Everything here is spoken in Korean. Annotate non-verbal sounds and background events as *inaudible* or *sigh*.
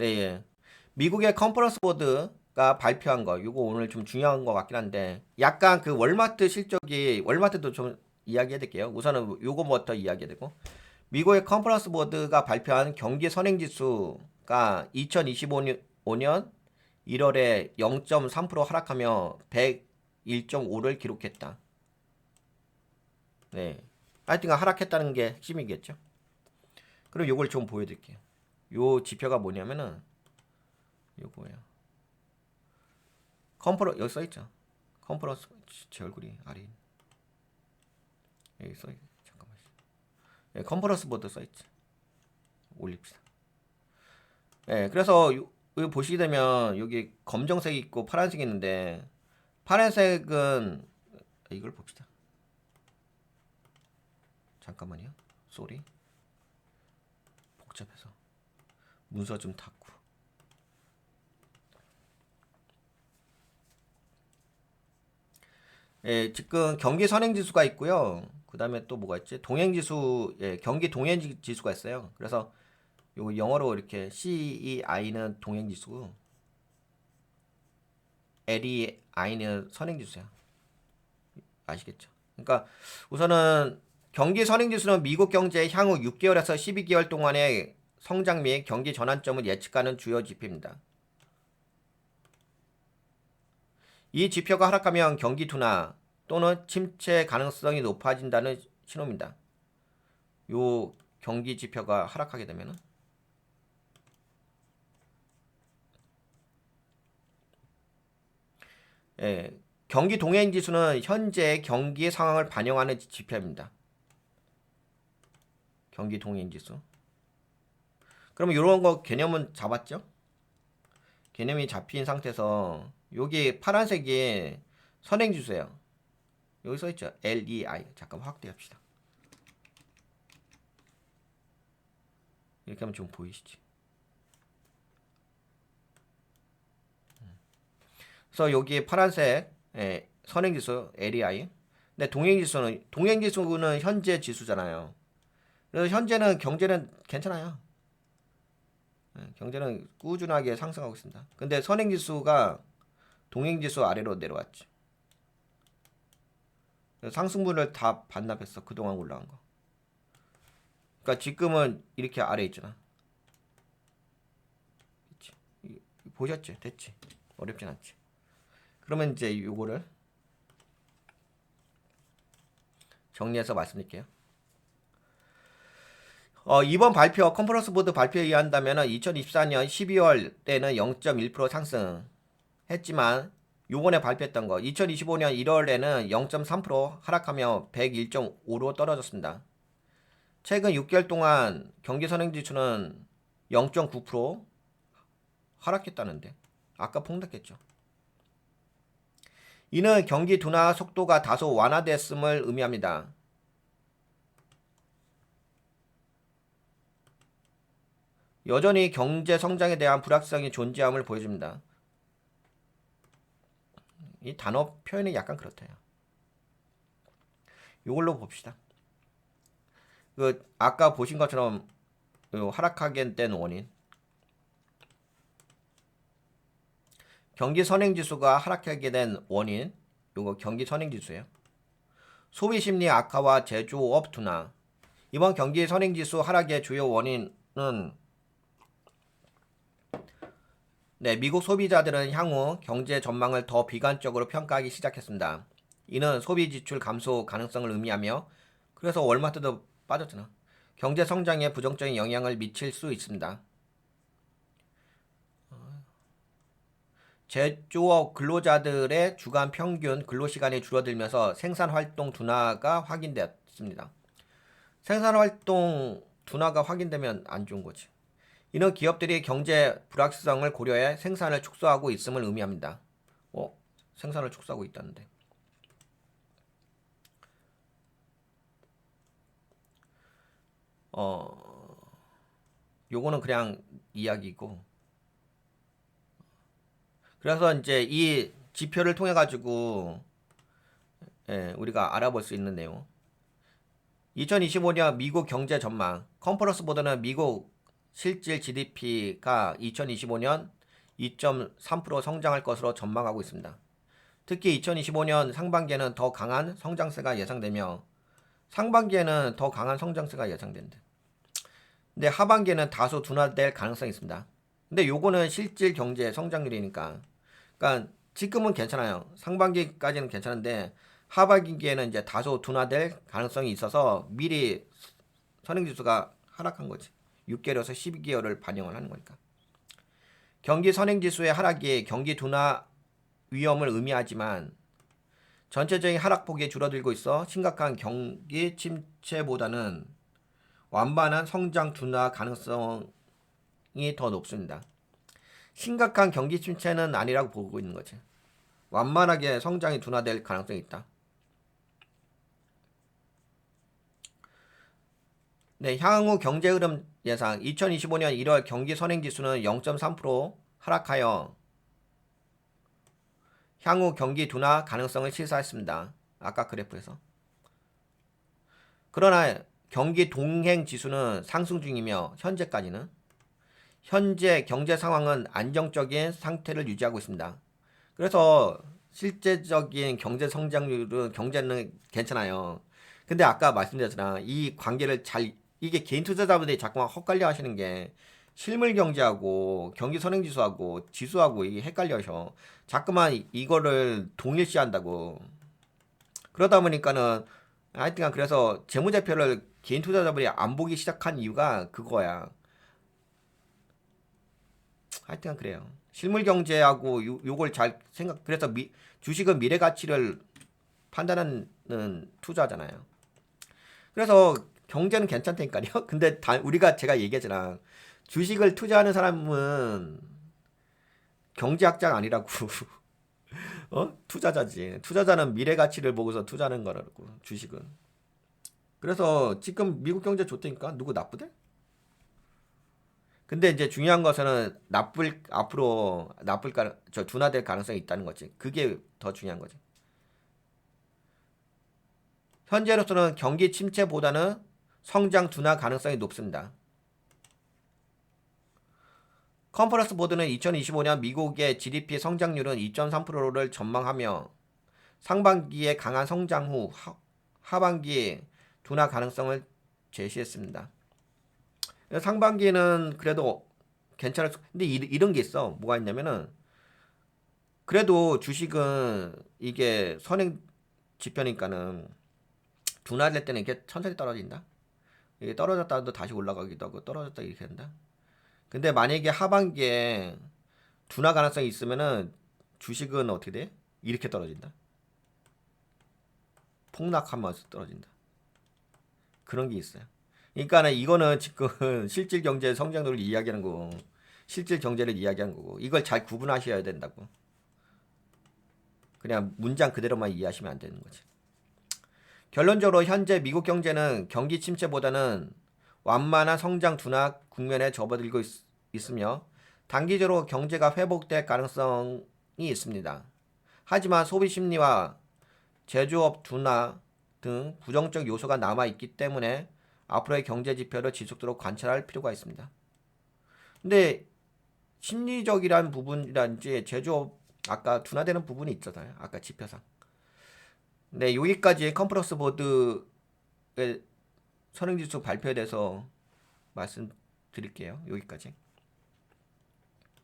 네, 예. 미국의 컨퍼런스 보드가 발표한 거, 이거 오늘 좀 중요한 것 같긴 한데, 약간 그 월마트 실적이, 월마트도 좀 이야기해 드릴게요. 우선은 요거부터 이야기해 드리고, 미국의 컨퍼런스 보드가 발표한 경기 선행 지수가 2025년 1월에 0.3% 하락하며 101.5를 기록했다. 네. 하여튼 하락했다는 게 핵심이겠죠. 그럼 요걸 좀 보여드릴게요. 요 지표가 뭐냐면은 요거예요. 컨퍼런 여기 써 있죠. 컨퍼런스 제 얼굴이 아래. 여기 써 있. 잠깐만. 예, 컨퍼런스 보드 써 있지. 올립시다. 예, 그래서 요, 요 보시게 되면 여기 검정색이 있고 파란색이 있는데 파란색은 이걸 봅시다. 잠깐만요. 쏘리. 복잡해서 문서 좀 닫고. 예, 지금 경기 선행 지수가 있고요. 그다음에 또 뭐가 있지? 동행 지수, 예, 경기 동행 지- 지수가 있어요. 그래서 요거 영어로 이렇게 CEI는 동행 지수고 LEI는 선행 지수야. 아시겠죠? 그러니까 우선은 경기 선행 지수는 미국 경제의 향후 6개월에서 12개월 동안의 성장 및 경기 전환점을 예측하는 주요 지표입니다. 이 지표가 하락하면 경기 둔화 또는 침체 가능성이 높아진다는 신호입니다. 요 경기 지표가 하락하게 되면은 예, 경기 동행 지수는 현재 경기의 상황을 반영하는 지표입니다. 경기 동행 지수. 그러면 이런 거 개념은 잡았죠? 개념이 잡힌 상태에서 여기 파란색이 선행 지수예요. 여기 써 있죠. LEI. 잠깐 확대합시다. 이렇게 하면 좀 보이시지? 음. 그래서 여기 파란색 예, 선행 지수 LEI. 근데 동행 지수는 동행 지수는 현재 지수잖아요. 그래서 현재는 경제는 괜찮아요. 예, 경제는 꾸준하게 상승하고 있습니다. 근데 선행 지수가 동행 지수 아래로 내려왔죠. 상승분을 다 반납했어. 그동안 올라간 거. 그러니까 지금은 이렇게 아래 있잖아. 보셨지? 됐지? 어렵진 않지. 그러면 이제 요거를 정리해서 말씀드릴게요. 어, 이번 발표 컨퍼런스 보드 발표에 의한다면 2024년 12월 때는 0.1% 상승했지만 요번에 발표했던 거 2025년 1월에는 0.3% 하락하며 101.5로 떨어졌습니다. 최근 6개월 동안 경기 선행 지수는 0.9% 하락했다는데 아까 폭락했죠. 이는 경기 둔화 속도가 다소 완화됐음을 의미합니다. 여전히 경제 성장에 대한 불확실성이 존재함을 보여줍니다. 이 단어 표현이 약간 그렇대요. 이걸로 봅시다. 그 아까 보신 것처럼 요 하락하게 된 원인. 경기 선행 지수가 하락하게 된 원인. 요거 경기 선행 지수예요. 소비 심리 악화와 제조업 둔화. 이번 경기 선행 지수 하락의 주요 원인은 네, 미국 소비자들은 향후 경제 전망을 더 비관적으로 평가하기 시작했습니다. 이는 소비 지출 감소 가능성을 의미하며 그래서 월마트도 빠졌잖아. 경제 성장에 부정적인 영향을 미칠 수 있습니다. 제조업 근로자들의 주간 평균 근로 시간이 줄어들면서 생산 활동 둔화가 확인되었습니다. 생산 활동 둔화가 확인되면 안 좋은 거지. 이는 기업들이 경제 불확실성을 고려해 생산을 축소하고 있음을 의미합니다. 어, 생산을 축소하고 있다는데. 어, 요거는 그냥 이야기고. 그래서 이제 이 지표를 통해 가지고 예, 우리가 알아볼 수 있는 내용. 2025년 미국 경제 전망. 컨퍼런스 보드는 미국 실질 GDP가 2025년 2.3% 성장할 것으로 전망하고 있습니다. 특히 2025년 상반기에는 더 강한 성장세가 예상되며 상반기에는 더 강한 성장세가 예상된다. 근데 하반기에는 다소 둔화될 가능성이 있습니다. 근데 요거는 실질 경제 성장률이니까. 그러니까 지금은 괜찮아요. 상반기까지는 괜찮은데 하반기에는 이제 다소 둔화될 가능성이 있어서 미리 선행지수가 하락한 거지. 6개월에서 12개월을 반영을 하는 거니까. 경기 선행지수의 하락이 경기 둔화 위험을 의미하지만 전체적인 하락폭이 줄어들고 있어 심각한 경기 침체보다는 완만한 성장 둔화 가능성이 더 높습니다. 심각한 경기 침체는 아니라고 보고 있는 거지. 완만하게 성장이 둔화될 가능성이 있다. 네, 향후 경제 흐름 예상 2025년 1월 경기 선행 지수는 0.3% 하락하여 향후 경기 둔화 가능성을 시사했습니다. 아까 그래프에서. 그러나 경기 동행 지수는 상승 중이며 현재까지는 현재 경제 상황은 안정적인 상태를 유지하고 있습니다. 그래서 실제적인 경제 성장률은 경제는 괜찮아요. 근데 아까 말씀드렸잖아. 이 관계를 잘 이게 개인 투자자분들이 자꾸만 헛갈려 하시는 게 실물 경제하고 경기 선행 지수하고 지수하고 이게 헷갈려서 자꾸만 이- 이거를 동일시한다고. 그러다 보니까는 하여튼간 그래서 재무제표를 개인 투자자분이 안 보기 시작한 이유가 그거야. 하여튼 그래요. 실물 경제하고 요, 요걸 잘 생각 그래서 미, 주식은 미래 가치를 판단하는 투자잖아요. 그래서 경제는 괜찮다니까요. *laughs* 근데 다 우리가 제가 얘기했잖아. 주식을 투자하는 사람은 경제학자가 아니라고. *laughs* 어? 투자자지. 투자자는 미래 가치를 보고서 투자하는 거라고. 주식은. 그래서 지금 미국 경제 좋다니까 누구 나쁘대? 근데 이제 중요한 것은 나쁠 앞으로 나쁠 가, 저 둔화될 가능성이 있다는 거지. 그게 더 중요한 거지. 현재로서는 경기 침체보다는 성장 둔화 가능성이 높습니다. 컨퍼런스 보드는 2025년 미국의 GDP 성장률은 2.3%를 전망하며 상반기에 강한 성장 후 하, 하반기 둔화 가능성을 제시했습니다. 상반기에는 그래도 괜찮을 수, 근데 이, 이런 게 있어. 뭐가 있냐면은 그래도 주식은 이게 선행 지표니까는 둔화될 때는 이게 천천히 떨어진다. 이게 떨어졌다도 다시 올라가기도 하고 떨어졌다 이렇게 된다. 근데 만약에 하반기에 둔화 가능성이 있으면은 주식은 어떻게 돼? 이렇게 떨어진다. 폭락하면서 떨어진다. 그런 게 있어요. 그러니까는 이거는 지금 *laughs* 실질 경제 성장률을 이야기하는 거고 실질 경제를 이야기하는 거고 이걸 잘 구분하셔야 된다고. 그냥 문장 그대로만 이해하시면 안 되는 거지. 결론적으로 현재 미국 경제는 경기 침체보다는 완만한 성장 둔화 국면에 접어들고 있, 있으며 단기적으로 경제가 회복될 가능성이 있습니다. 하지만 소비 심리와 제조업 둔화 등 부정적 요소가 남아 있기 때문에 앞으로의 경제 지표를 지속적으로 관찰할 필요가 있습니다. 근데 심리적이란 부분이란지 제조업 아까 둔화되는 부분이 있잖아요. 아까 지표상. 네, 여기까지 컨퍼런스 보드의 선행지수 발표에 대해서 말씀드릴게요. 여기까지.